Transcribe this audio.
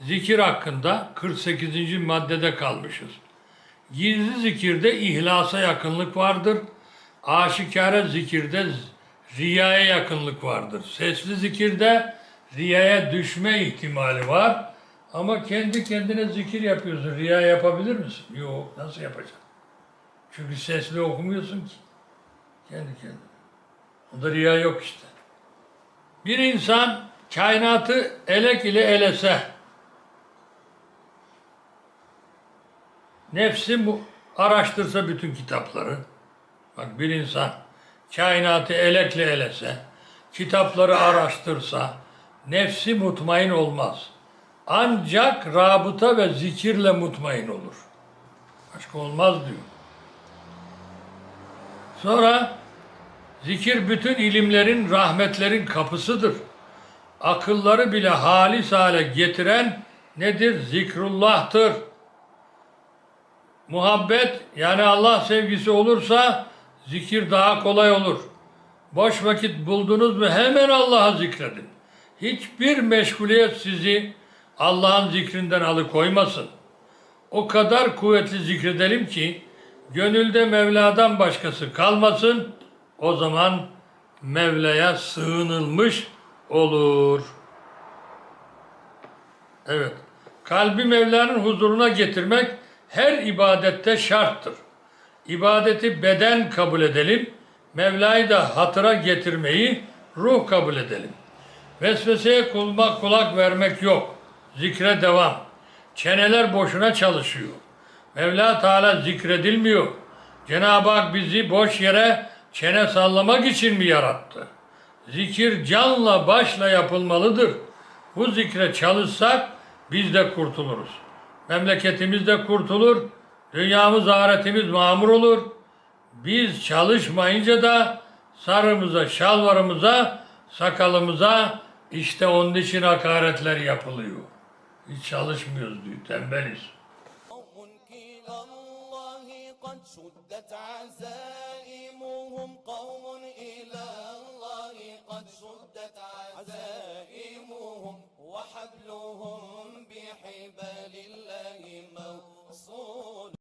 zikir hakkında 48. maddede kalmışız. Gizli zikirde ihlasa yakınlık vardır. Aşikare zikirde riyaya yakınlık vardır. Sesli zikirde riyaya düşme ihtimali var. Ama kendi kendine zikir yapıyorsun. Riya yapabilir misin? Yok. Nasıl yapacaksın? Çünkü sesli okumuyorsun ki. Kendi kendine. Onda riya yok işte. Bir insan kainatı elek ile elese, nefsi mu araştırsa bütün kitapları, bak bir insan kainatı elekle elese, kitapları araştırsa, nefsi mutmain olmaz. Ancak rabıta ve zikirle mutmain olur. Başka olmaz diyor. Sonra Zikir bütün ilimlerin, rahmetlerin kapısıdır. Akılları bile halis hale getiren nedir? Zikrullah'tır. Muhabbet yani Allah sevgisi olursa zikir daha kolay olur. Boş vakit buldunuz mu hemen Allah'a zikredin. Hiçbir meşguliyet sizi Allah'ın zikrinden alıkoymasın. O kadar kuvvetli zikredelim ki gönülde Mevla'dan başkası kalmasın. O zaman Mevla'ya sığınılmış olur. Evet. Kalbi Mevla'nın huzuruna getirmek her ibadette şarttır. İbadeti beden kabul edelim. Mevla'yı da hatıra getirmeyi ruh kabul edelim. Vesveseye kulak, kulak vermek yok. Zikre devam. Çeneler boşuna çalışıyor. Mevla Teala zikredilmiyor. Cenab-ı Hak bizi boş yere çene sallamak için mi yarattı? Zikir canla başla yapılmalıdır. Bu zikre çalışsak biz de kurtuluruz Memleketimiz de kurtulur. Dünyamız, ahiretimiz mamur olur. Biz çalışmayınca da sarımıza, şalvarımıza, sakalımıza işte onun için hakaretler yapılıyor. Hiç çalışmıyoruz diyor, tembeliz. قوم إلى الله قد شدت عزائمهم قوم إلى بحبال الله موصول.